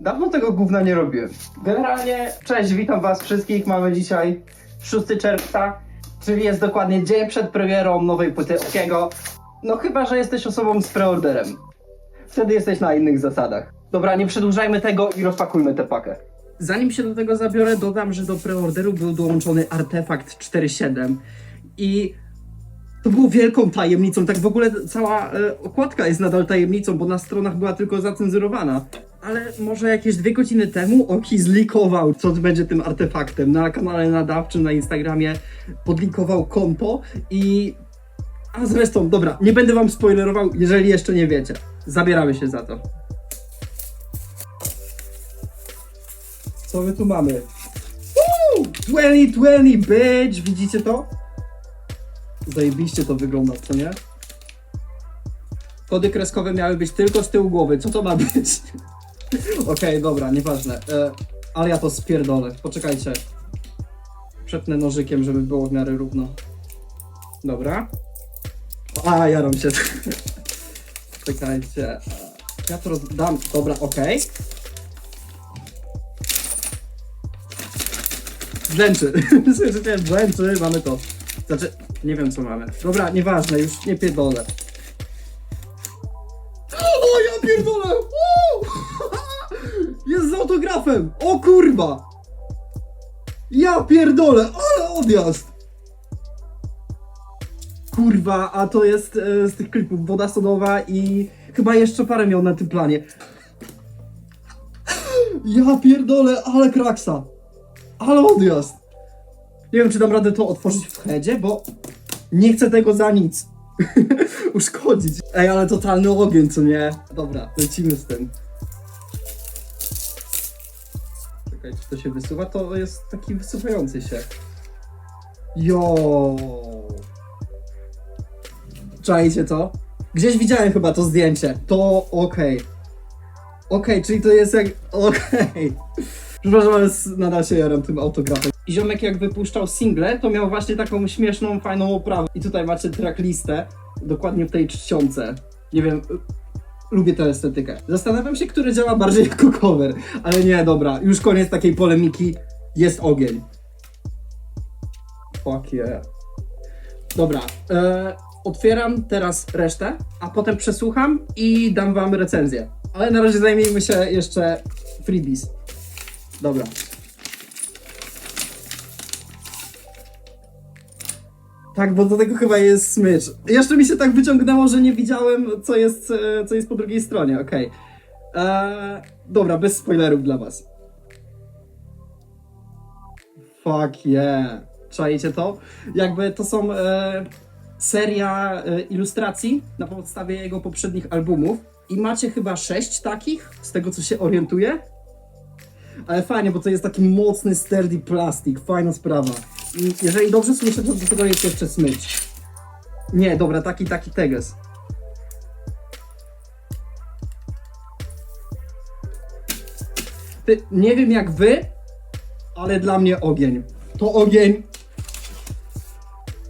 Dawno tego gówna nie robiłem. Generalnie, cześć, witam was wszystkich. Mamy dzisiaj 6 czerwca, czyli jest dokładnie dzień przed premierą nowej płyty Okiego. No chyba, że jesteś osobą z preorderem. Wtedy jesteś na innych zasadach. Dobra, nie przedłużajmy tego i rozpakujmy tę pakę. Zanim się do tego zabiorę, dodam, że do preorderu był dołączony artefakt 4.7 i to było wielką tajemnicą. Tak w ogóle cała e, okładka jest nadal tajemnicą, bo na stronach była tylko zacenzurowana. Ale może jakieś dwie godziny temu Oki zlikował, co będzie tym artefaktem. Na kanale nadawczym na Instagramie podlinkował konto i... A zresztą, dobra, nie będę wam spoilerował, jeżeli jeszcze nie wiecie. Zabieramy się za to. Co my tu mamy? Woo! 2020 bitch! Widzicie to? Zajebiście to wygląda, co nie? Kody kreskowe miały być tylko z tyłu głowy. Co to ma być? Okej, dobra, nieważne. E, ale ja to spierdolę. Poczekajcie. Przepnę nożykiem, żeby było w miarę równo. Dobra. A, jaram się. Czekajcie. Ja to rozdam. Dobra, okej. Brzęczy. Słyszycie? Brzęczy, mamy to. Znaczy, nie wiem co mamy. Dobra, nieważne, już nie pierdolę. O, ja pierdolę! Uuu! Jest z autografem! O kurwa! Ja pierdolę, ale odjazd! Kurwa, a to jest e, z tych klipów Woda Sodowa i chyba jeszcze parę miał na tym planie. Ja pierdolę, ale kraksa! Ale odjazd! Nie wiem, czy dam radę to otworzyć w headzie, bo nie chcę tego za nic uszkodzić. Ej, ale totalny ogień, co nie? Dobra, lecimy z tym. Czekaj, czy to się wysuwa? To jest taki wysuwający się. Jo. Czajcie to? Gdzieś widziałem chyba to zdjęcie. To okej. Okej, czyli to jest jak... Okej. Przepraszam, ale nadal się jaram tym autografem. Ziomek jak wypuszczał single, to miał właśnie taką śmieszną, fajną oprawę. I tutaj macie tracklistę, dokładnie w tej czcionce. Nie wiem, lubię tę estetykę. Zastanawiam się, który działa bardziej jako cover. Ale nie, dobra, już koniec takiej polemiki. Jest ogień. Fuck yeah. Dobra, e, otwieram teraz resztę, a potem przesłucham i dam wam recenzję. Ale na razie zajmijmy się jeszcze freebies. Dobra. Tak, bo do tego chyba jest smycz. Jeszcze mi się tak wyciągnęło, że nie widziałem, co jest, e, co jest po drugiej stronie. Okej. Eee, Dobra, bez spoilerów dla was. Fuck yeah. Czajcie to? Jakby to są e, seria e, ilustracji na podstawie jego poprzednich albumów. I macie chyba sześć takich, z tego co się orientuję. Ale fajnie, bo to jest taki mocny, sturdy plastik, fajna sprawa. Jeżeli dobrze słyszę, to do tego jest jeszcze smycz. Nie, dobra, taki, taki teges. Ty, nie wiem jak wy, ale dla mnie ogień. To ogień.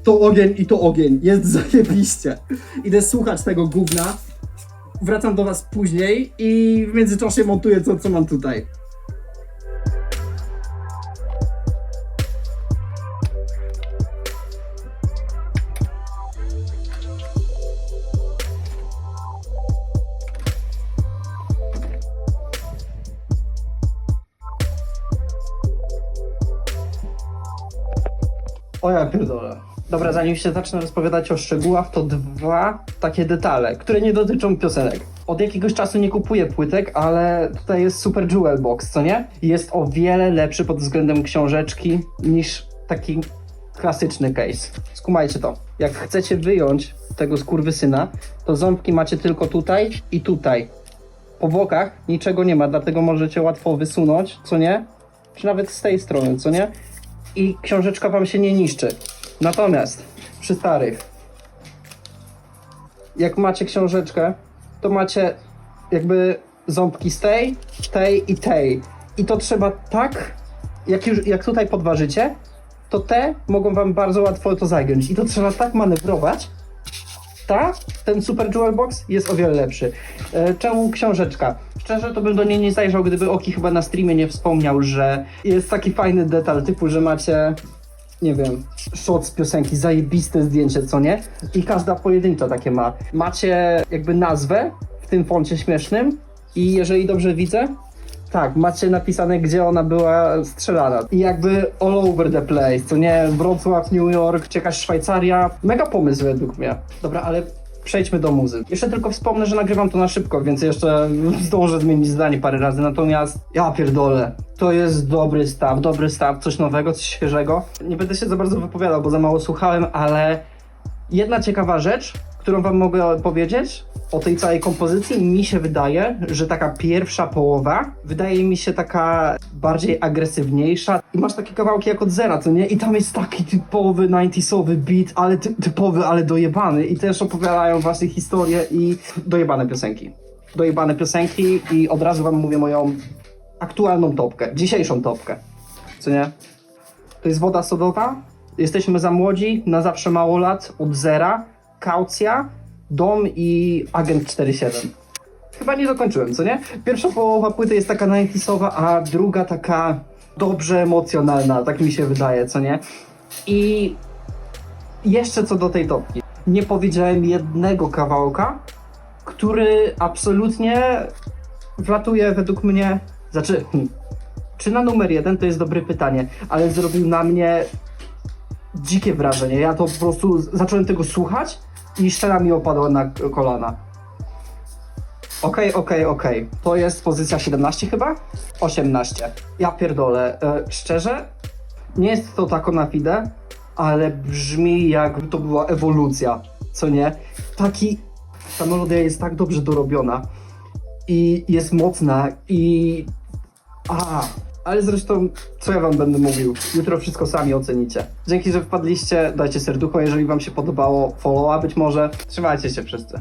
To ogień i to ogień. Jest zajebiście. Idę słuchać tego gówna. Wracam do was później i w międzyczasie montuję to, co mam tutaj. O ja pierdolę. Dobra, zanim się zacznę rozpowiadać o szczegółach, to dwa takie detale, które nie dotyczą piosenek. Od jakiegoś czasu nie kupuję płytek, ale tutaj jest Super Jewel Box, co nie? Jest o wiele lepszy pod względem książeczki niż taki klasyczny case. Skumajcie to. Jak chcecie wyjąć tego skurwysyna, to ząbki macie tylko tutaj i tutaj. Po bokach niczego nie ma, dlatego możecie łatwo wysunąć, co nie? Czy nawet z tej strony, co nie? I książeczka wam się nie niszczy. Natomiast przy starych, jak macie książeczkę, to macie jakby ząbki z tej, tej i tej. I to trzeba tak, jak, już, jak tutaj podważycie, to te mogą wam bardzo łatwo to zagiąć. I to trzeba tak manewrować, ta, ten Super Jewel Box jest o wiele lepszy. E, czemu książeczka? Szczerze to bym do niej nie zajrzał, gdyby Oki chyba na streamie nie wspomniał, że jest taki fajny detal typu, że macie nie wiem, shot z piosenki, zajebiste zdjęcie, co nie? I każda pojedyncza takie ma. Macie jakby nazwę w tym foncie śmiesznym i jeżeli dobrze widzę, tak, macie napisane, gdzie ona była strzelana. I jakby all over the place, co nie? Wrocław, New York, czy jakaś Szwajcaria. Mega pomysł według mnie. Dobra, ale przejdźmy do muzy. Jeszcze tylko wspomnę, że nagrywam to na szybko, więc jeszcze zdążę zmienić zdanie parę razy. Natomiast ja pierdolę. To jest dobry staw, dobry staw, coś nowego, coś świeżego. Nie będę się za bardzo wypowiadał, bo za mało słuchałem, ale jedna ciekawa rzecz, którą wam mogę powiedzieć o tej całej kompozycji, mi się wydaje, że taka pierwsza połowa wydaje mi się taka bardziej agresywniejsza i masz takie kawałki jak od zera, co nie? I tam jest taki typowy 90sowy beat, ale ty, typowy, ale dojebany i też opowiadają właśnie historie i dojebane piosenki. Dojebane piosenki i od razu wam mówię moją aktualną topkę, dzisiejszą topkę, co nie? To jest woda sodowa. Jesteśmy za młodzi, na zawsze mało lat, od zera, kaucja, dom i agent 47. Chyba nie dokończyłem, co nie? Pierwsza połowa płyty jest taka 90sowa, a druga taka dobrze emocjonalna, tak mi się wydaje, co nie? I jeszcze co do tej topki. Nie powiedziałem jednego kawałka, który absolutnie wlatuje według mnie, znaczy, hmm, czy na numer jeden to jest dobre pytanie, ale zrobił na mnie dzikie wrażenie. Ja to po prostu zacząłem tego słuchać i szczera mi opadła na kolana. Okej, okej, okej. To jest pozycja 17 chyba? 18. Ja pierdolę. E, szczerze, nie jest to tako na fide, ale brzmi jakby to była ewolucja, co nie? Taki... Ta melodia jest tak dobrze dorobiona i jest mocna i... A, ale zresztą, co ja wam będę mówił? Jutro wszystko sami ocenicie. Dzięki, że wpadliście. Dajcie serducho, jeżeli wam się podobało. Followa być może. Trzymajcie się wszyscy.